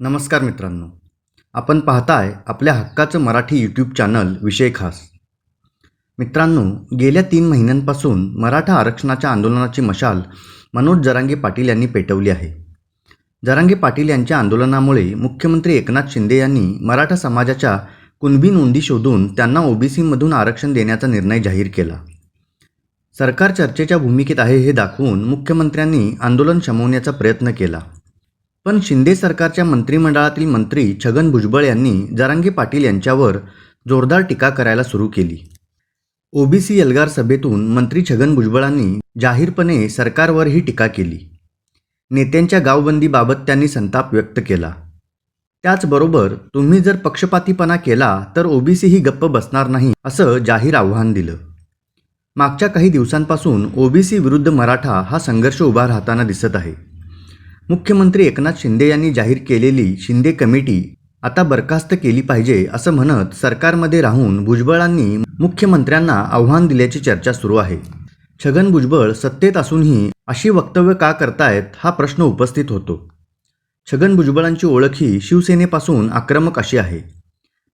नमस्कार मित्रांनो. आपण पाहताय आपल्या हक्काचं मराठी यूट्यूब चॅनल विषय खास. मित्रांनो गेल्या तीन महिन्यांपासून मराठा आरक्षणाच्या आंदोलनाची मशाल मनोज जरांगे पाटील यांनी पेटवली आहे. जरांगे पाटील यांच्या आंदोलनामुळे मुख्यमंत्री एकनाथ शिंदे यांनी मराठा समाजाच्या कुणबी नोंदी शोधून त्यांना ओबीसीमधून आरक्षण देण्याचा निर्णय जाहीर केला. सरकार चर्चेच्या भूमिकेत आहे हे दाखवून मुख्यमंत्र्यांनी आंदोलन शमवण्याचा प्रयत्न केला. पण शिंदे सरकारच्या मंत्रिमंडळातील मंत्री छगन भुजबळ यांनी जरांगे पाटील यांच्यावर जोरदार टीका करायला सुरू केली. ओबीसी एल्गार सभेतून मंत्री छगन भुजबळांनी जाहीरपणे सरकारवर ही टीका केली. नेत्यांच्या गावबंदीबाबत त्यांनी संताप व्यक्त केला. त्याचबरोबर तुम्ही जर पक्षपातीपणा केला तर ओबीसी ही गप्प बसणार नाही असं जाहीर आव्हान दिलं. मागच्या काही दिवसांपासून ओबीसी विरुद्ध मराठा हा संघर्ष उभा राहताना दिसत आहे. मुख्यमंत्री एकनाथ शिंदे यांनी जाहीर केलेली शिंदे कमिटी आता बरखास्त केली पाहिजे असं म्हणत सरकारमध्ये राहून भुजबळांनी मुख्यमंत्र्यांना आव्हान दिल्याची चर्चा सुरू आहे. छगन भुजबळ सत्तेत असूनही अशी वक्तव्य का करतायत हा प्रश्न उपस्थित होतो. छगन भुजबळांची ओळख ही शिवसेनेपासून आक्रमक अशी आहे.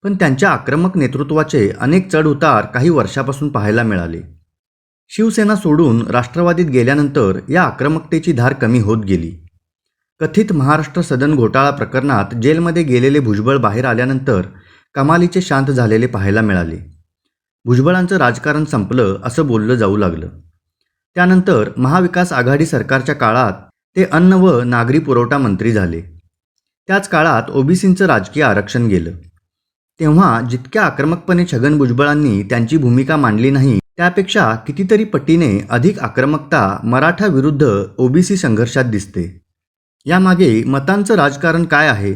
पण त्यांच्या आक्रमक नेतृत्वाचे अनेक चढउतार काही वर्षापासून पाहायला मिळाले. शिवसेना सोडून राष्ट्रवादीत गेल्यानंतर या आक्रमकतेची धार कमी होत गेली. कथित महाराष्ट्र सदन घोटाळा प्रकरणात जेलमध्ये गेलेले भुजबळ बाहेर आल्यानंतर कमालीचे शांत झालेले पाहायला मिळाले. भुजबळांचं राजकारण संपलं असं बोललं जाऊ लागलं. त्यानंतर महाविकास आघाडी सरकारच्या काळात ते अन्न व नागरी पुरवठा मंत्री झाले. त्याच काळात ओबीसींचं राजकीय आरक्षण गेलं. तेव्हा जितक्या आक्रमकपणे छगन भुजबळांनी त्यांची भूमिका मांडली नाही त्यापेक्षा कितीतरी पटीने अधिक आक्रमकता मराठा विरुद्ध ओबीसी संघर्षात दिसते. यामागे मतांचं राजकारण काय आहे?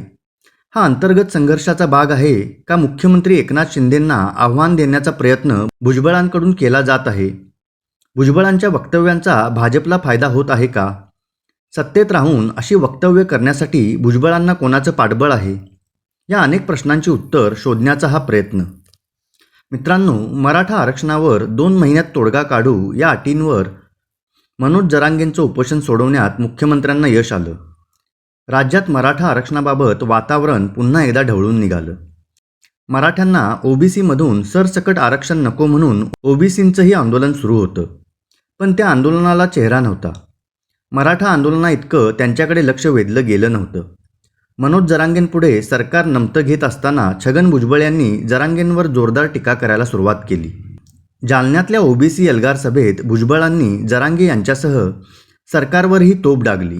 हा अंतर्गत संघर्षाचा भाग आहे का मुख्यमंत्री एकनाथ शिंदेंना आव्हान देण्याचा प्रयत्न भुजबळांकडून केला जात आहे? भुजबळांच्या वक्तव्यांचा भाजपला फायदा होत आहे का? सत्तेत राहून अशी वक्तव्य करण्यासाठी भुजबळांना कोणाचं पाठबळ आहे? या अनेक प्रश्नांची उत्तर शोधण्याचा हा प्रयत्न. मित्रांनो मराठा आरक्षणावर दोन महिन्यात तोडगा काढू या अटींवर मनोज जरांगेंचं उपोषण सोडवण्यात मुख्यमंत्र्यांना यश आलं. राज्यात मराठा आरक्षणाबाबत वातावरण पुन्हा एकदा ढवळून निघालं. मराठ्यांना ओबीसीमधून सरसकट आरक्षण नको म्हणून ओबीसींचंही आंदोलन सुरू होतं. पण त्या आंदोलनाला चेहरा नव्हता. मराठा आंदोलना इतकं त्यांच्याकडे लक्ष वेधलं गेलं नव्हतं. मनोज जरांगेंपुढे सरकार नमतं घेत असताना छगन भुजबळ यांनी जरांगेंवर जोरदार टीका करायला सुरुवात केली. जालन्यातल्या ओबीसी एल्गार सभेत भुजबळांनी जरांगे यांच्यासह सरकारवरही तोप डागली.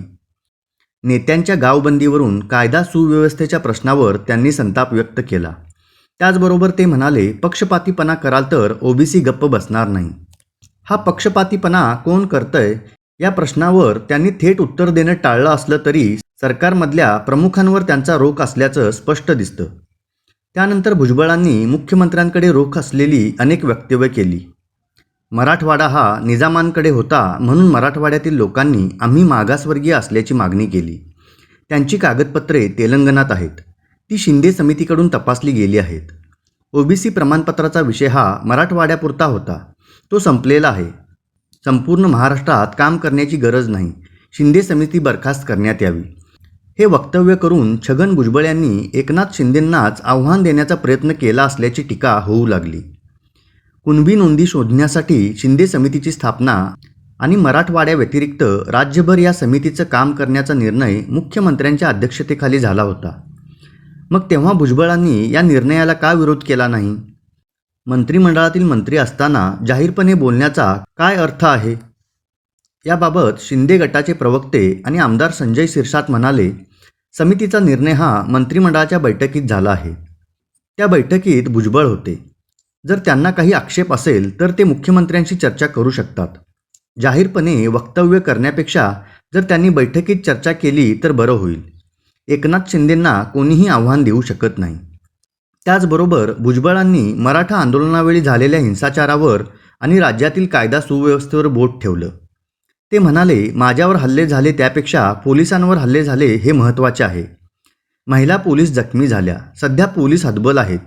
नेत्यांच्या गावबंदीवरून कायदा सुव्यवस्थेच्या प्रश्नावर त्यांनी संताप व्यक्त केला. त्याचबरोबर ते म्हणाले पक्षपातीपणा कराल तर ओबीसी गप्प बसणार नाही. हा पक्षपातीपणा कोण करतंय या प्रश्नावर त्यांनी थेट उत्तर देणं टाळलं असलं तरी सरकारमधल्या प्रमुखांवर त्यांचा रोख असल्याचं स्पष्ट दिसतं. त्यानंतर भुजबळांनी मुख्यमंत्र्यांकडे रोख असलेली अनेक वक्तव्य केली. मराठवाडा हा निजामांकडे होता म्हणून मराठवाड्यातील लोकांनी आम्ही मागासवर्गीय असल्याची मागणी केली. त्यांची कागदपत्रे तेलंगणात आहेत. ती शिंदे समितीकडून तपासली गेली आहेत. ओबीसी प्रमाणपत्राचा विषय हा मराठवाड्यापुरता होता. तो संपलेला आहे. संपूर्ण महाराष्ट्रात काम करण्याची गरज नाही. शिंदे समिती बरखास्त करण्यात यावी. हे वक्तव्य करून छगन भुजबळ यांनी एकनाथ शिंदेंनाच आव्हान देण्याचा प्रयत्न केला असल्याची टीका होऊ लागली. कुणबी नोंदी शोधण्यासाठी शिंदे समितीची स्थापना आणि मराठवाड्याव्यतिरिक्त राज्यभर या समितीचं काम करण्याचा निर्णय मुख्यमंत्र्यांच्या अध्यक्षतेखाली झाला होता. मग तेव्हा भुजबळांनी या निर्णयाला का विरोध केला नाही? मंत्रिमंडळातील मंत्री असताना जाहीरपणे बोलण्याचा काय अर्थ आहे? याबाबत शिंदे गटाचे प्रवक्ते आणि आमदार संजय शिरसाट म्हणाले समितीचा निर्णय हा मंत्रिमंडळाच्या बैठकीत झाला आहे. त्या बैठकीत भुजबळ होते. जर त्यांना काही आक्षेप असेल तर ते मुख्यमंत्र्यांशी चर्चा करू शकतात. जाहीरपणे वक्तव्य करण्यापेक्षा जर त्यांनी बैठकीत चर्चा केली तर बरं होईल. एकनाथ शिंदेंना कोणीही आव्हान देऊ शकत नाही. त्याचबरोबर भुजबळांनी मराठा आंदोलनावेळी झालेल्या हिंसाचारावर आणि राज्यातील कायदा सुव्यवस्थेवर बोट ठेवलं. ते म्हणाले माझ्यावर हल्ले झाले त्यापेक्षा पोलिसांवर हल्ले झाले हे महत्त्वाचे आहे. महिला पोलीस जखमी झाल्या. सध्या पोलीस हतबल आहेत.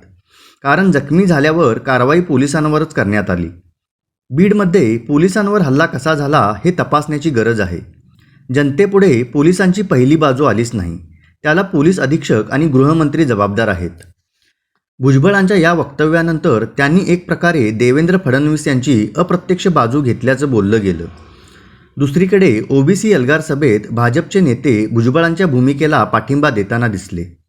कारण जखमी झाल्यावर कारवाई पोलिसांवरच करण्यात आली. बीडमध्ये पोलिसांवर हल्ला कसा झाला हे तपासण्याची गरज आहे. जनतेपुढे पोलिसांची पहिली बाजू आलीच नाही. त्याला पोलीस अधीक्षक आणि गृहमंत्री जबाबदार आहेत. भुजबळांच्या या वक्तव्यानंतर त्यांनी एक प्रकारे देवेंद्र फडणवीस यांची अप्रत्यक्ष बाजू घेतल्याचं बोललं गेलं. दुसरीकडे ओबीसी एल्गार सभेत भाजपचे नेते भुजबळांच्या भूमिकेला पाठिंबा देताना दिसले.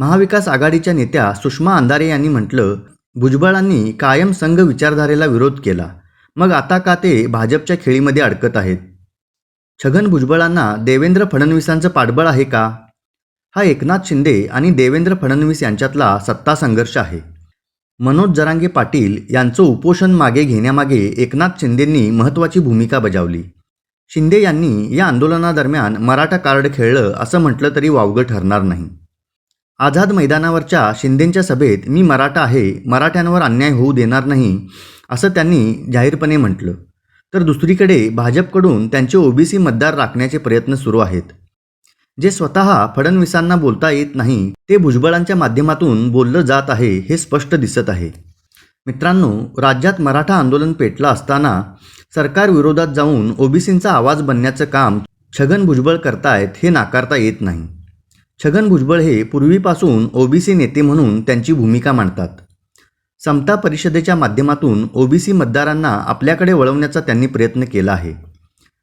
महाविकास आघाडीच्या नेत्या सुषमा अंधारे यांनी म्हटलं भुजबळांनी कायम संघ विचारधारेला विरोध केला. मग आता का ते भाजपच्या खेळीमध्ये अडकत आहेत? छगन भुजबळांना देवेंद्र फडणवीसांचं पाठबळ आहे का? हा एकनाथ शिंदे आणि देवेंद्र फडणवीस यांच्यातला सत्ता संघर्ष आहे. मनोज जरांगे पाटील यांचं उपोषण मागे घेण्यामागे एकनाथ शिंदेंनी महत्त्वाची भूमिका बजावली. शिंदे यांनी या आंदोलनादरम्यान मराठा कार्ड खेळलं असं म्हटलं तरी वावगं ठरणार नाही. आझाद मैदानावरच्या शिंदेंच्या सभेत मी मराठा आहे मराठ्यांवर अन्याय होऊ देणार नाही असं त्यांनी जाहीरपणे म्हटलं. तर दुसरीकडे भाजपकडून त्यांचे ओबीसी मतदार राखण्याचे प्रयत्न सुरू आहेत. जे स्वतः फडणवीसांना बोलता येत नाही ते भुजबळांच्या माध्यमातून बोललं जात आहे हे स्पष्ट दिसत आहे. मित्रांनो राज्यात मराठा आंदोलन पेटलं असताना सरकार विरोधात जाऊन ओबीसींचा आवाज बनण्याचं काम छगन भुजबळ करतायत हे नाकारता येत नाही. छगन भुजबळ हे पूर्वीपासून ओबीसी नेते म्हणून त्यांची भूमिका मांडतात. समता परिषदेच्या माध्यमातून ओबीसी मतदारांना आपल्याकडे वळवण्याचा त्यांनी प्रयत्न केला आहे.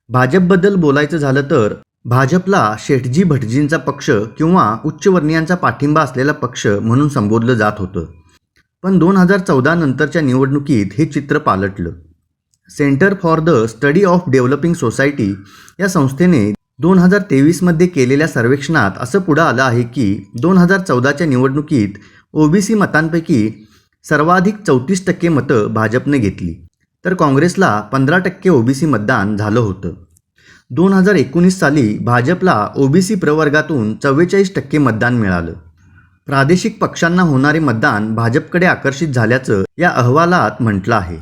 भाजपबद्दल बोलायचं झालं तर भाजपला शेठजी भटजींचा पक्ष किंवा उच्चवर्णीयांचा पाठिंबा असलेला पक्ष म्हणून संबोधलं जात होतं. पण दोन हजार चौदा नंतरच्या निवडणुकीत हे चित्र पालटलं. Centre for the study of developing society या संस्थेने दोन हजार तेवीसमध्ये केलेल्या सर्वेक्षणात असं पुढं आलं आहे की दोन हजार चौदाच्या निवडणुकीत ओबीसी मतांपैकी सर्वाधिक चौतीस टक्के मतं भाजपने घेतली. तर काँग्रेसला पंधरा टक्के ओबीसी मतदान झालं होतं. दोन हजार एकोणीस साली भाजपला ओबीसी प्रवर्गातून चव्वेचाळीस टक्के मतदान मिळालं. प्रादेशिक पक्षांना होणारे मतदान भाजपकडे आकर्षित झाल्याचं या अहवालात म्हटलं आहे.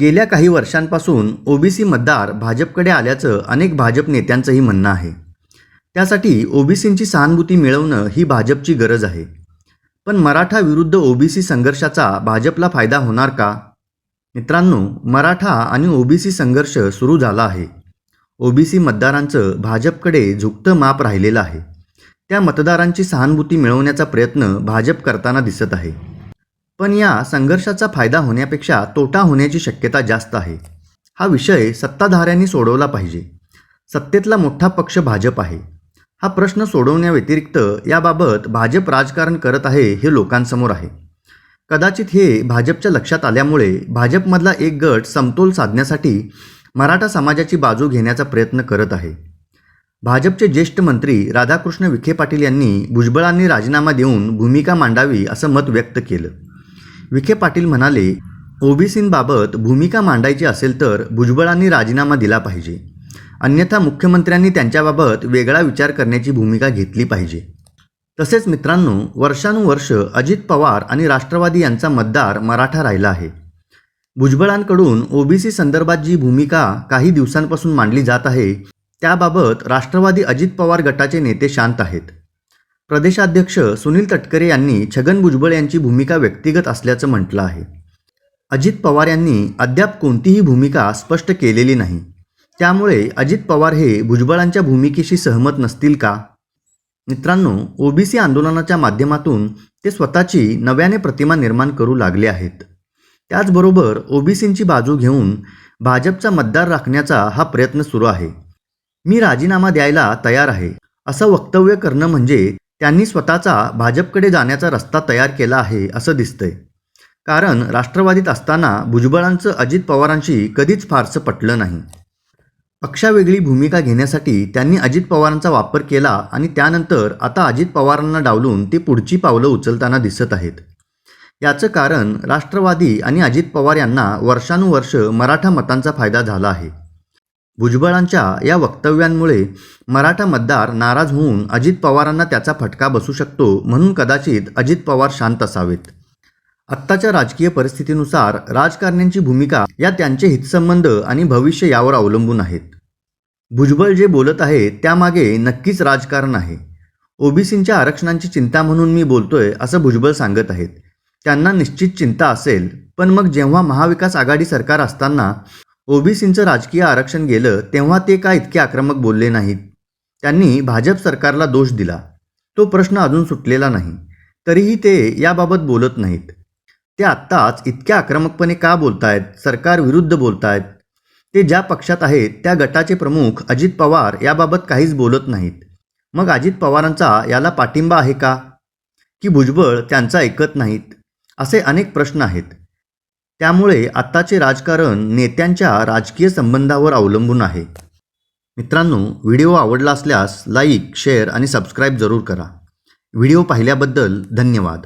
गेल्या काही वर्षांपासून ओबीसी मतदार भाजपकडे आल्याचं अनेक भाजप नेत्यांचंही म्हणणं आहे. त्यासाठी ओबीसींची सहानुभूती मिळवणं ही भाजपची गरज आहे. पण मराठा विरुद्ध ओबीसी संघर्षाचा भाजपला फायदा होणार का? मित्रांनो मराठा आणि ओबीसी संघर्ष सुरू झाला आहे. ओबीसी मतदारांचं भाजपकडे झुकतं माप राहिलेलं आहे. त्या मतदारांची सहानुभूती मिळवण्याचा प्रयत्न भाजप करताना दिसत आहे. पण या संघर्षाचा फायदा होण्यापेक्षा तोटा होण्याची शक्यता जास्त आहे. हा विषय सत्ताधाऱ्यांनी सोडवला पाहिजे. सत्तेतला मोठा पक्ष भाजप आहे. हा प्रश्न सोडवण्याव्यतिरिक्त याबाबत भाजप राजकारण करत आहे हे लोकांसमोर आहे. कदाचित हे भाजपच्या लक्षात आल्यामुळे भाजपमधला एक गट समतोल साधण्यासाठी मराठा समाजाची बाजू घेण्याचा प्रयत्न करत आहे. भाजपचे ज्येष्ठ मंत्री राधाकृष्ण विखे पाटील यांनी भुजबळांनी राजीनामा देऊन भूमिका मांडावी असं मत व्यक्त केलं. विखे पाटील म्हणाले ओबीसींबाबत भूमिका मांडायची असेल तर भुजबळांनी राजीनामा दिला पाहिजे. अन्यथा मुख्यमंत्र्यांनी त्यांच्याबाबत वेगळा विचार करण्याची भूमिका घेतली पाहिजे. तसेच मित्रांनो वर्षानुवर्ष अजित पवार आणि राष्ट्रवादी यांचा मतदार मराठा राहिला आहे. भुजबळांकडून ओबीसी संदर्भात जी भूमिका काही दिवसांपासून मांडली जात आहे त्याबाबत राष्ट्रवादी अजित पवार गटाचे नेते शांत आहेत. प्रदेशाध्यक्ष सुनील तटकरे यांनी छगन भुजबळ यांची भूमिका व्यक्तिगत असल्याचं म्हटलं आहे. अजित पवार यांनी अद्याप कोणतीही भूमिका स्पष्ट केलेली नाही. त्यामुळे अजित पवार हे भुजबळांच्या भूमिकेशी सहमत नसतील का? मित्रांनो ओबीसी आंदोलनाच्या माध्यमातून ते स्वतःची नव्याने प्रतिमा निर्माण करू लागले आहेत. त्याचबरोबर ओबीसींची बाजू घेऊन भाजपचा मतदार राखण्याचा हा प्रयत्न सुरू आहे. मी राजीनामा द्यायला तयार आहे. असं वक्तव्य करणं म्हणजे त्यांनी स्वतःचा भाजपकडे जाण्याचा रस्ता तयार केला आहे असं दिसतंय. कारण राष्ट्रवादीत असताना भुजबळांचं अजित पवारांशी कधीच फारसं पटलं नाही. पक्षावेगळी भूमिका घेण्यासाठी त्यांनी अजित पवारांचा वापर केला आणि त्यानंतर आता अजित पवारांना डावलून ते पुढची पावलं उचलताना दिसत आहेत. याचं कारण राष्ट्रवादी आणि अजित पवार यांना वर्षानुवर्ष मराठा मतांचा फायदा झाला आहे. भुजबळांच्या या वक्तव्यांमुळे मराठा मतदार नाराज होऊन अजित पवारांना त्याचा फटका बसू शकतो म्हणून कदाचित अजित पवार शांत असावेत. आत्ताच्या राजकीय परिस्थितीनुसार राजकारण्यांची भूमिका या त्यांचे हितसंबंध आणि भविष्य यावर अवलंबून आहेत. भुजबळ जे बोलत आहे त्यामागे नक्कीच राजकारण आहे. ओबीसींच्या आरक्षणांची चिंता म्हणून मी बोलतोय असं भुजबळ सांगत आहेत. त्यांना निश्चित चिंता असेल पण मग जेव्हा महाविकास आघाडी सरकार असताना ओबीसींचं राजकीय आरक्षण गेलं तेव्हा ते का इतके आक्रमक बोलले नाहीत? त्यांनी भाजप सरकारला दोष दिला. तो प्रश्न अजून सुटलेला नाही. तरीही ते याबाबत बोलत नाहीत. ते आत्ताच इतक्या आक्रमकपणे का बोलतायत? सरकार विरुद्ध बोलतायत? ते ज्या पक्षात आहेत त्या गटाचे प्रमुख अजित पवार याबाबत काहीच बोलत नाहीत. मग अजित पवारांचा याला पाठिंबा आहे का? की भुजबळ त्यांचा ऐकत नाहीत? असे अनेक प्रश्न आहेत. त्यामुळे आत्ताचे राजकारण नेत्यांच्या राजकीय संबंधावर अवलंबून आहे. मित्रांनो व्हिडिओ आवडला असल्यास लाईक शेअर आणि सबस्क्राईब जरूर करा. व्हिडिओ पाहिल्याबद्दल धन्यवाद.